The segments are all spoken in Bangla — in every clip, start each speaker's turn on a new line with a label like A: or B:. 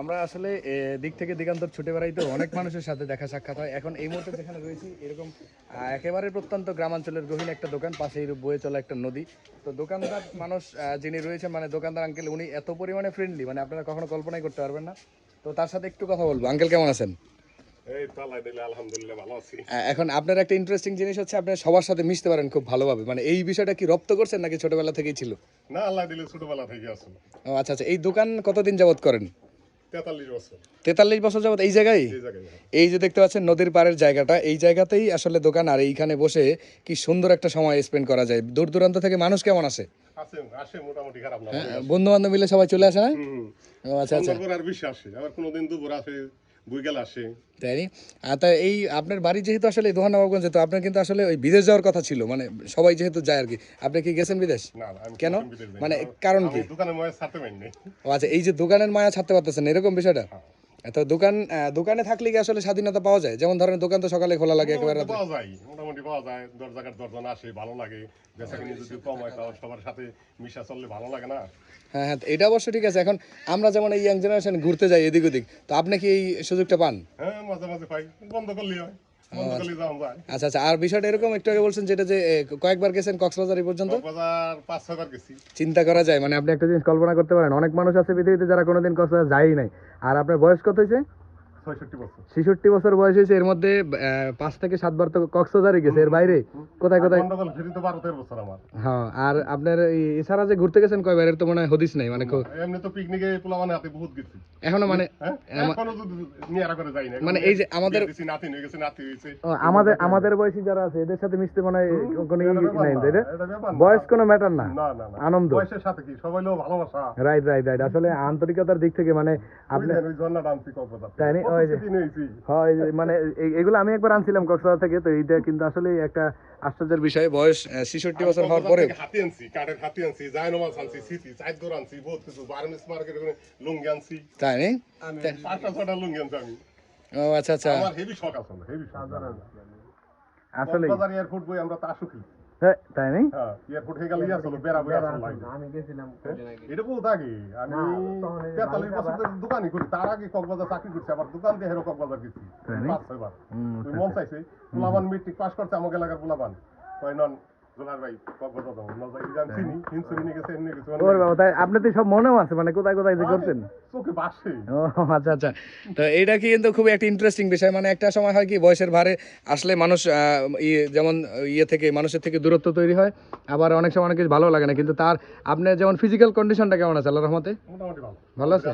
A: আমরা আসলে দিক থেকে দিগান্তর ছুটে বেড়াই তো অনেক মানুষের সাথে দেখা সাক্ষাৎ হয়। এখন এই মুহূর্তে যেখানে রয়েছি এরকম একেবারে প্রত্যন্ত গ্রামাঞ্চলের গহীন একটা দোকান পাশেই বয়ে চলা একটা নদী। তো দোকানদার মানুষ যিনি রয়েছেন মানে দোকানদার আঙ্কেল উনি এত পরিমাণে ফ্রেন্ডলি মানে আপনারা কখনো কল্পনাই করতে পারবেন না। তো তার সাথে একটু কথা বলব। আঙ্কেল কেমন আছেন? এখন আপনার একটা ইন্টারেস্টিং জিনিস হচ্ছে আপনি সবার সাথে মিশতে পারেন খুব ভালোভাবে। মানে এই বিষয়টা কি রপ্ত করছেন নাকি ছোটবেলা থেকেই ছিল?
B: না আল্লাহ দিলে ছোটবেলা থেকে আসলো।
A: ও আচ্ছা আচ্ছা এই দোকান কতদিন যাবত করেন?
B: তেতাল্লিশ বছর।
A: যাবত এই জায়গায়?
B: এই
A: যে দেখতে পাচ্ছেন নদীর পাড়ের জায়গাটা এই জায়গাতেই আসলে দোকান আর এইখানে বসে কি সুন্দর একটা সময় স্পেন্ড করা যায়। দূর দূরান্ত থেকে মানুষ কেমন আসে?
B: খারাপ
A: বন্ধু বান্ধব মিলে সবাই চলে আসে না আচ্ছা আচ্ছা।
B: আর বিশ্বাস কোনোদিন দুপুর আসে আসে।
A: তাই আর তা এই আপনার বাড়ি যেহেতু আসলে দোহান নবাবগঞ্জে তো আপনার কিন্তু আসলে ওই বিদেশ যাওয়ার কথা ছিল মানে সবাই যেহেতু যায় আর কি আপনি কি গেছেন বিদেশ? কেন? মানে কারণ কি?
B: দোকানে ময় ছাড়তে পারিনি।
A: ও আচ্ছা এই যে দোকানের মায়া ছাড়তে পারতেছেন এরকম বিষয়টা? তো দোকান দোকানে থাকলে কি আসলে স্বাধীনতা পাওয়া যায়? যেমন ধরেন দোকান তো সকালে খোলা লাগে একেবারে।
B: পাওয়া যায় মোটামুটি পাওয়া যায়। দশ জায়গার দশজন আসে ভালো লাগে। যদি কম হয় তাও সবার সাথে মিশা চললে ভালো লাগে না?
A: হ্যাঁ হ্যাঁ এটা অবশ্য ঠিক আছে। এখন আমরা যেমন এই ইয়াং জেনারেশন ঘুরতে যাই এদিক ওদিক তো আপনি কি এই সুযোগটা পান?
B: হ্যাঁ মাঝে মাঝে পাই। বন্ধ করলে হয়। যায়
A: আচ্ছা আচ্ছা আর বিষয়টা এরকম একটু আগে বলছেন যেটা যে কয়েকবার গেছেন কক্সবাজার এই পর্যন্ত চিন্তা করা যায় মানে আপনি একটা জিনিস কল্পনা করতে পারেন অনেক মানুষ আছে পৃথিবীতে যারা কোনোদিন কক্সবাজার যায়ই নাই। আর আপনার বয়স কত হয়েছে? ছেষট্টি বছর বয়স হয়েছে এর মধ্যে পাঁচ থেকে সাতবার তো কক্সবাজারই গেছে এর বাইরে? কোথায় কোথায়? হ্যাঁ আর আপনার এছাড়া যে ঘুরতে গেছেন কয়বার এর তো মনে হয় হদিস নাই মানে
B: এমনি তো পিকনিকে পোলা মানে হাতে বহুত গেছি।
A: এখনও মানে
B: হ্যাঁ?
A: মানে এই যে আমাদের
B: নাতি হয়ে গেছে নাতি হয়েছে।
A: আমাদের আমাদের বয়সী যারা আছে এদের সাথে মিশতে মনে হয় কোনো নাই। বয়স কোনো ম্যাটার না আনন্দ।
B: বয়সের সাথে কি? সবাই ভালোবাসা।
A: রাইট রাইট রাইট আসলে আন্তরিকতার দিক থেকে মানে আপনি
B: ঝর্ণা কক্সবাজার
A: ওই যে- হয় মানে এগুলো আমি একবার আনছিলাম কক্সবাজার থেকে তো এইটা কিন্তু আসলে একটা আশ্চর্যের বিষয়। বয়স ছেষট্টি বছর হওয়ার পরে
B: হাতি আনছি কাঠের হাতি আনছি জায়নমাজ আনছি সিটি চাইদগর আনছি বহুত কিছু বার্মিস মার্কেটে লুঙ্গি আনছি।
A: তাই নি?
B: পাঁচটা ছটা লুঙ্গি আনছি আমি।
A: ও আচ্ছা আচ্ছা।
B: আমার হেভি শখ আছে হেভি শখ।
A: আসলে
B: এয়ারপোর্ট বই আমরা তা সুখী
A: তাই
B: হ্যাঁ এয়ারপোর্ট হয়ে গেলে ইয়া বেড়া বেড়া
C: আমি গেছিলাম
B: এটা বহুত আগে আমি তেতাল্লিশ বছর দোকানই করি তার আগে কক্সবাজার চাকরি করছি আবার দোকান দিয়ে হেরো কক্সবাজার গেছি পাঁচ ছয়বার তুই মন চাইছে পোলাবান মেট্রিক পাস করছে আমাকে এলাকার পোলাবান। কয় নন জোলার ভাই কক্সবাজার যাব নজাই আমি চিনি হিমসুরি নিয়ে গেছে এমনি গেছে
A: ওর বাবা তাই আপনি তো সব মনেও আছে মানে কোথায় কোথায় যে করছেন?
B: চোখে বাসে।
A: ও আচ্ছা আচ্ছা। তো এইটা কি কিন্তু খুবই একটা ইন্টারেস্টিং বিষয় মানে একটা সময় হয় কি বয়সের ভারে আসলে মানুষ ইয়ে যেমন ইয়ে থেকে মানুষের থেকে দূরত্ব তৈরি হয় আবার অনেক সময় অনেক কিছু ভালো লাগে না কিন্তু তার আপনার যেমন ফিজিক্যাল কন্ডিশনটা কেমন আছে আল্লাহ রহমতে?
B: ভালো।
A: আছে?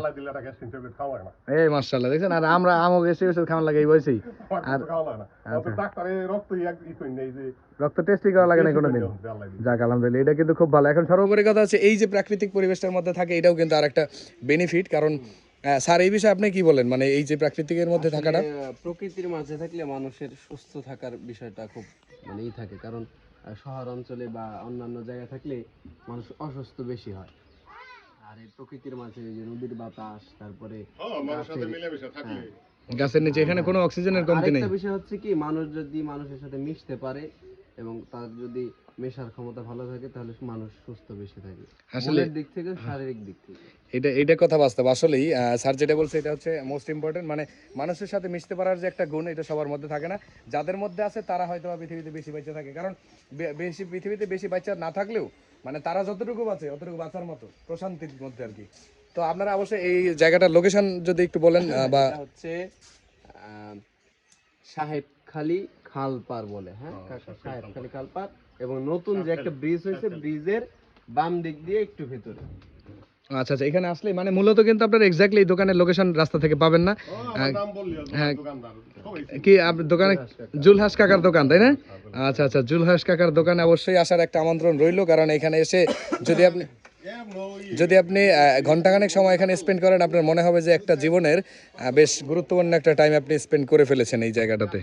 A: এই মার্শাল্লাহ দেখছেন? আর আমরা আমও এসে এসে খাওয়ান লাগে এই বয়সেই।
B: ডাক্তারে রক্ত যে
A: রক্ত টেস্টই করা লাগে না কোনোদিন? যাক আলহামদুলিল্লাহ এটা কিন্তু খুব ভালো। এখন সর্বোপরি কথা হচ্ছে এই যে প্রাকৃতিক পরিবেশটার মধ্যে থাকে এটাও কিন্তু আর একটা বেনিফিট কারণ স্যার এই বিষয়ে আপনি কি বলেন? মানে এই যে প্রাকৃতিকের মধ্যে থাকাটা?
C: প্রকৃতির মাঝে থাকলে মানুষের সুস্থ থাকার বিষয়টা খুব মানে ই থাকে। কারণ শহর অঞ্চলে বা অন্যান্য জায়গায় থাকলে মানুষ অসুস্থ বেশি হয়। আর এই প্রকৃতির মাঝে যে নদীর বাতাস তারপরে
B: হ্যাঁ মানুষের সাথে মিলেমিশে থাকলে।
A: গাছের নিচে এখানে কোনো অক্সিজেনের কমতি নেই?
C: বিষয় হচ্ছে কি মানুষ যদি মানুষের সাথে মিশতে পারে এবং তার যদি মেশার ক্ষমতা ভালো থাকে তাহলে মানুষ সুস্থ বেশি থাকে।
A: আসলে-
C: দিক থেকে শারীরিক দিক থেকে।
A: এটা এটা কথা বাস্তব। আসলেই স্যার যেটা বলছে এটা হচ্ছে মোস্ট ইম্পর্টেন্ট মানে মানুষের সাথে মিশতে পারার যে একটা গুণ এটা সবার মধ্যে থাকে না। যাদের মধ্যে আছে তারা হয়তো বা পৃথিবীতে বেশি বাচ্চা থাকে। কারণ বেশি পৃথিবীতে বেশি বাচ্চা না থাকলেও মানে তারা যতটুকু বাঁচে অতটুকু বাঁচার মতো প্রশান্তির মধ্যে আর কি। তো আপনারা অবশ্যই এই জায়গাটার লোকেশন যদি একটু বলেন বা
C: হচ্ছে সাহেবখালী খালপার বলে হ্যাঁ? কাকা সাহেবখালী খালপার এবং নতুন যে একটা ব্রিজ হয়েছে ব্রিজের বাম দিক দিয়ে একটু ভেতরে।
A: আচ্ছা আচ্ছা এখানে আসলে মানে মূলত কিন্তু আপনারা এক্স্যাক্টলি এই দোকানের লোকেশন রাস্তা থেকে পাবেন না। হ্যাঁ। কি আপনার দোকানে জুলহাস কাকার দোকান। তাই না? আচ্ছা আচ্ছা জুলহাস কাকার দোকানে অবশ্যই আসার একটা আমন্ত্রণ রইল কারণ এখানে এসে যদি আপনি যদি আপনি ঘন্টাখানেক সময় এখানে স্পেন্ড করেন আপনার মনে হবে যে একটা জীবনের বেশ গুরুত্বপূর্ণ একটা টাইম আপনি স্পেন্ড করে ফেলেছেন এই জায়গাটাতে।